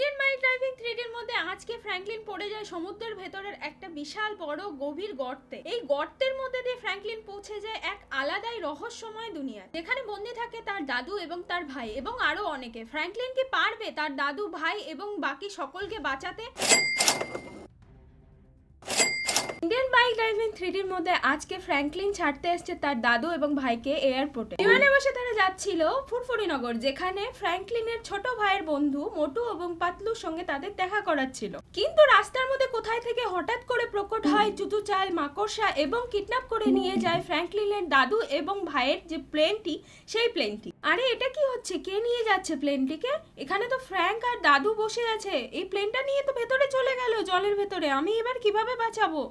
Indian mile driving থ্রিডির মধ্যে আজকে Franklin পড়ে যায় সমুদ্রের ভেতরের একটা বিশাল বড় গভীর গর্তে। এই গর্তের মধ্যে দিয়ে ফ্র্যাঙ্কলিন পৌঁছে যায় এক আলাদাই রহস্যময় দুনিয়া যেখানে বন্দি থাকে তার দাদু এবং তার ভাই এবং আরও অনেকে। ফ্র্যাঙ্কলিন কি পারবে তার দাদু, ভাই এবং বাকি সকলকে বাঁচাতে? ইন্ডিয়ান বাইক ড্রাইভিং থ্রিডির মধ্যে আজকে ফ্র্যাঙ্কলিন ছাড়তে এসছে তার দাদু এবং ভাইকে এয়ারপোর্টে। বিমানে বসে তারা যাচ্ছিল ফুরফুরিনগর যেখানে ফ্র্যাঙ্কলিনের ছোট ভাইয়ের বন্ধু মোটু এবং পাতলুর সঙ্গে তাদের দেখা করাচ্ছিল। কিন্তু রাস্তার মধ্যে কোথায় থেকে হঠাৎ করে প্রকট হয় চুতু চাল, মাকড়সা এবং কিডন্যাপ করে নিয়ে যায় ফ্র্যাঙ্কলিনের দাদু এবং ভাইয়ের যে প্লেনটি, সেই প্লেনটি। আরে, এটা কি হচ্ছে? কে নিয়ে যাচ্ছে প্লেনটিকে? এখানে তো ফ্র্যাঙ্ক আর দাদু বসে আছে। এই প্লেনটা নিয়ে তো ভেতরে চলে গেল, জলের ভেতরে। আমি এবার কীভাবে বাঁচাবো?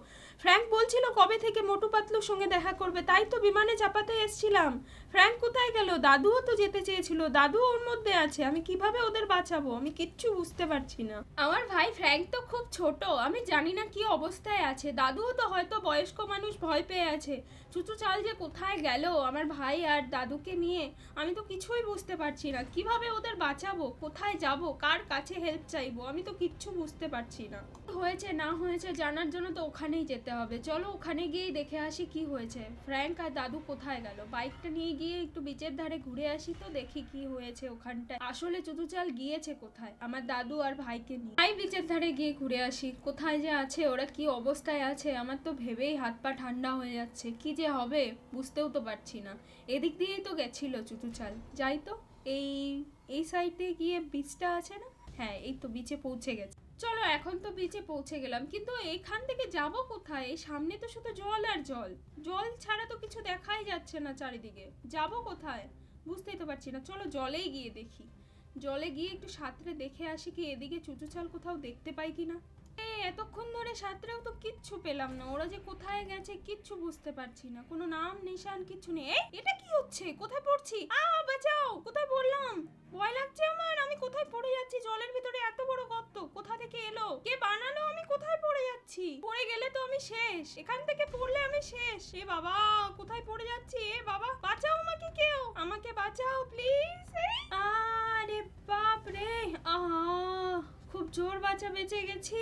ফ্র্যাঙ্ক বলছিল, কবে থেকে মোটু পাতলুর সঙ্গে দেখা করবে? তাই তো বিমানে চাপাতে এসেছিলাম। ফ্র্যাঙ্ক কোথায় গেল? দাদুও তো যেতে চেয়েছিল। দাদু ওর মধ্যে আছে। আমি কীভাবে ওদের বাঁচাবো? আমি কিচ্ছু বুঝতে পারছি না। আমার ভাই, ফ্র্যাঙ্ক তো খুব ছোট। আমি জানি না কি অবস্থায় আছে। দাদুও তো হয়তো বয়স্ক মানুষ ভয় পেয়ে আছে। চুচু চাল যে কোথায় গেল? আমার ভাই আর দাদুকে নিয়ে আমি তো কিছুই বুঝতে পারছি না। কীভাবে ওদের বাঁচাবো? কোথায় যাব? কার কাছে হেল্প চাইব? আমি তো কিচ্ছু বুঝতে পারছি না। হয়েছে না হয়েছে জানার জন্য তো ওখানেই যেতে হবে। চলো ওখানে গিয়েই দেখে আসি কি হয়েছে। ফ্র্যাঙ্ক আর দাদু কোথায় গেল? বাইকটা নিয়ে গিয়ে একটু বিচের ধারে ঘুরে আসি তো, দেখি কি হয়েছে ওখানটায়। আসলে চুতুচাল গিয়েছে কোথায়? আমার দাদু আর ভাইকে নিয়ে। ভাই বিচের ধারে গিয়ে ঘুরে আসি। কোথায় যে আছে, ওরা কি অবস্থায় আছে, আমার তো ভেবেই হাত পা ঠান্ডা হয়ে যাচ্ছে। কি যে হবে, বুঝতেও তো পারছি না। এদিক দিয়েই তো গেছিল চুতুচাল যাই তো, এই এই সাইডে গিয়ে বিচটা আছে না? হ্যাঁ এই তো বিচে পৌঁছে গেছে। চলো এখন তো বিচে পৌঁছে গেলাম, কিন্তু এখান থেকে যাব কোথায়? সামনে তো শুধু জল আর জল। জল ছাড়া তো কিছু দেখাই যাচ্ছে না চারিদিকে। যাব কোথায়? বুঝতেই তো পারছি না। চলো জলেই গিয়ে দেখি। জলে গিয়ে একটু সাঁতরে দেখে আসি কি এদিকে চুচুচাল কোথাও দেখতে পাই কি না এতক্ষণ ধরে সাঁতরেও তো কিচ্ছু পেলাম না। ওরা যে কোথায় গেছে কিচ্ছু বুঝতে পারছি না। কোনো নাম, নিশান, কিচ্ছু নেই। এটা কি হচ্ছে? কোথায় পড়ছি? আ, বাঁচাও! কোথায় পড়লাম? শেষ। এখান থেকে পড়লে আমি শেষ। এ বাবা, কোথায় পড়ে যাচ্ছি? এ বাবা, বাঁচাও আমাকে কেউ। আমাকে বাঁচাও প্লিজ আরে বাপ রে। খুব জোর বাঁচা বেঁচে গেছি।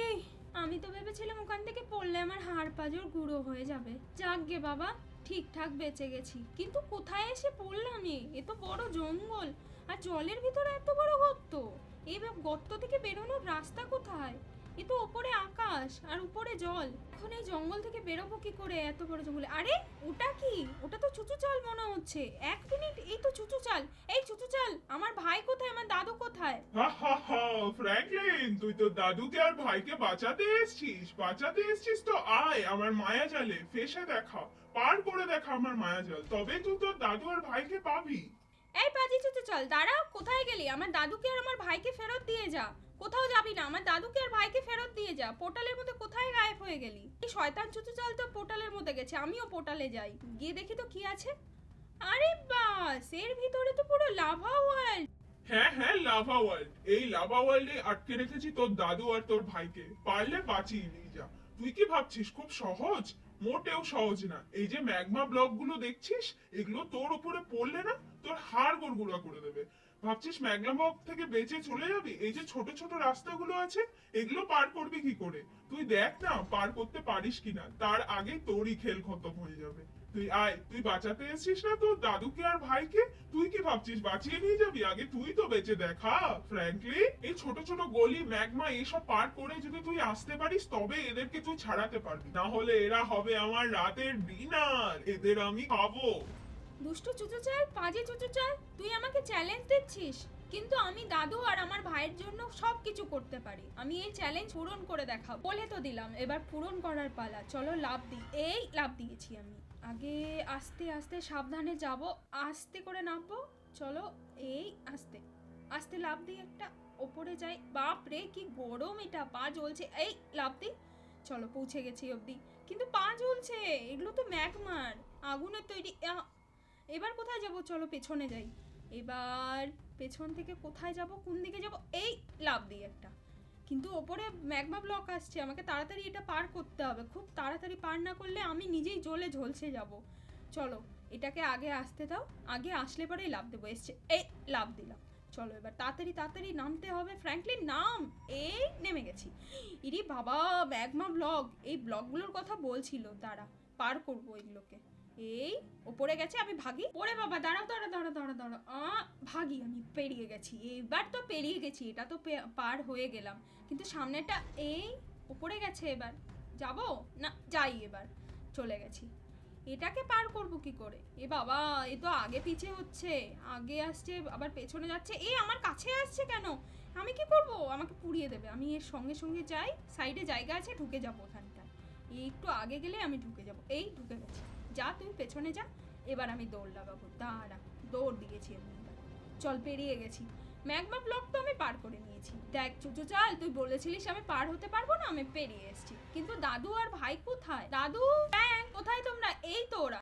আমি তো ভেবেছিলাম ওখান থেকে পড়লে আমার হাড় পাজর গুঁড়ো হয়ে যাবে। যাক গে বাবা, ঠিকঠাক বেঁচে গেছি। কিন্তু কোথায় এসে পড়লাম এ? তো বড় জঙ্গল। আর জলের ভিতরে এত বড় গর্ত। এই গর্ত থেকে বেরোনোর রাস্তা কোথায়? এ তো ওপরে আকাশ আর উপরে জল। এখন এই জঙ্গল থেকে বেরোবো কি করে এত বড় জঙ্গলে? আরে ওটা কি? ওটা তো চুচু চাল মনে হচ্ছে। এক মিনিট এই তো চুচু চাল। এই চুচু চাল আমার ভাই কোথায়? আমার দাদু কোথায়? হা হা হা ফ্র্যাঙ্কলিন তুই তো দাদুকে আর ভাইকে বাঁচাতে এসছিস? বাঁচাতে এসছিস তো? আয় আমার মায়া জালে ফেসে দেখা। পার করে দেখা আমার মায়া জাল। তবে তুই তোর দাদু আর ভাইকে পাবি। এই পাজি চুচু চাল দাঁড়া কোথায় গেলি? আমার দাদুকে আর আমার ভাইকে ফেরত দিয়ে যা। কোথাও যাবি না, আমার দাদুকে আর ভাইকে ফেরত দিয়ে যা। পোর্টালের মধ্যে কোথায় গায়েব হয়ে গেলি? এই শয়তান চুচু চাল তো পোর্টালের মধ্যে গেছে, আমিও পোর্টালে যাই। গিয়ে দেখি তো কি আছে। আরে বাস, এর ভিতরে তো পুরো লাভা ওয়ার্ল্ড হ্যাঁ হ্যাঁ লাভা ওয়ার্ল্ড এই লাভা ওয়ার্ল্ডে আটকে রেখেছি তোর দাদু আর তোর ভাইকে। পারলে বাঁচিয়ে নিয়ে যা। তুই কি ভাবছিস, খুব সহজ? মোটেও সহজ না। এই যে ম্যাগমা ব্লকগুলো দেখছিস, এগুলো তোর উপরে পড়লে না, তোর হাড় গোড়গুড়া করে দেবে। ভাবছিস ম্যাগমা ব্লক থেকে বেঁচে চলে যাবি? এই যে ছোট ছোট রাস্তাগুলো আছে, এগুলো পার করবি কি করে? তুই দেখ না, পার করতে পারিস কিনা। তার আগে তোরই খেল খতম হয়ে যাবে। তুই আয়, তুই বাঁচাতে এসেছিস না তোর দাদুকে আর ভাইকে? তুই কি ভাবছিস বাঁচিয়ে নিয়ে যাবি? আগে তুই তো বেঁচে দেখা ফ্র্যাঙ্কলি এই ছোট ছোট গলি, ম্যাগমা, এইসব পার করে যদি তুই আসতে পারিস, তবে এদেরকে তুই ছাড়াতে পারবি। না হলে এরা হবে আমার রাতের ডিনার। এদের আমি খাব। দুষ্টু চুচু চাল পাজি চুচু চাল তুই আমাকে চ্যালেঞ্জ দিচ্ছিস। কিন্তু আমি দাদু আর আমার ভাইয়ের জন্য সব কিছু করতে পারি। আমি এই চ্যালেঞ্জ পূরণ করে দেখাবো। বলে তো দিলাম, এবার পূরণ করার পালা। চলো লাভ দিই। এই লাভ দিয়েছি আমি। আগে আস্তে আস্তে সাবধানে যাব। আস্তে করে নামবো। চলো এই আস্তে। আস্তে লাভ দিই একটা। ওপরে যাই। বাপ রে, কি গরম এটা। পা জ্বলছে। এই লাভ দিই। চলো পৌঁছে গেছি অবধি। কিন্তু পা জ্বলছে। এগুলো তো ম্যাগমার। আগুনের তৈরি এবার কোথায় যাব? চলো পেছনে যাই। এবার পেছন থেকে কোথায় যাব? কোন দিকে যাব? এই লাভ দিই একটা। কিন্তু ওপরে ম্যাগমা ব্লক আসছে। আমাকে তাড়াতাড়ি এটা পার করতে হবে। খুব তাড়াতাড়ি পার না করলে আমি নিজেই জ্বলে ঝলসে যাব। চলো, এটাকে আগে আসতে দাও। আগে আসলে পরেই লাভ দেবো। এসছে। এই লাভ দিলাম। চলো, এবার তাড়াতাড়ি তাড়াতাড়ি নামতে হবে। ফ্র্যাঙ্কলিন নাম! এই নেমে গেছি। ইরি বাবা ম্যাগমা ব্লগ এই ব্লগগুলোর কথা বলছিল। তারা পার করব এগুলোকে। এই, ওপরে গেছে, আমি ভাগি। ওরে বাবা, দাঁড়াও দাঁড়া দাঁড়া দাঁড়া দাঁড়া আ, ভাগি, আমি পেরিয়ে গেছি। এবার তো পেরিয়ে গেছি, এটা তো পার হয়ে গেলাম। কিন্তু সামনেটা এই উপরে গেছে এবার। যাব? না, যাই এবার। চলে গেছি। এটাকে পার করব কি করে? এ বাবা, এ তো আগে পিছে হচ্ছে, আগে আসছে, আবার পেছনে যাচ্ছে। এ, আমার কাছে আসছে কেন? আমি কি করব? আমাকে পুড়িয়ে দেবে। আমি এর সঙ্গে সঙ্গে যাই, সাইডে জায়গা আছে, ঢুকে যাব ওখানটায়। একটু আগে গেলে আমি ঢুকে যাব। এই, ঢুকে গেছি। যা তুই পেছনে যা, এবার আমি দৌড় লাগাবো। দাঁড়া, দৌড় দিয়েছি আমি চল পেরিয়ে গেছি। ম্যাগমা ব্লক তো আমি পার করে নিয়েছি। দেখ চুচু চাল, তুই বলেছিলিস আমি পার হতে পারব না, আমি পেরিয়ে এসেছি। কিন্তু দাদু আর ভাই কোথায়? দাদু ব্যাং কোথায় তোমরা? এই তো ওরা।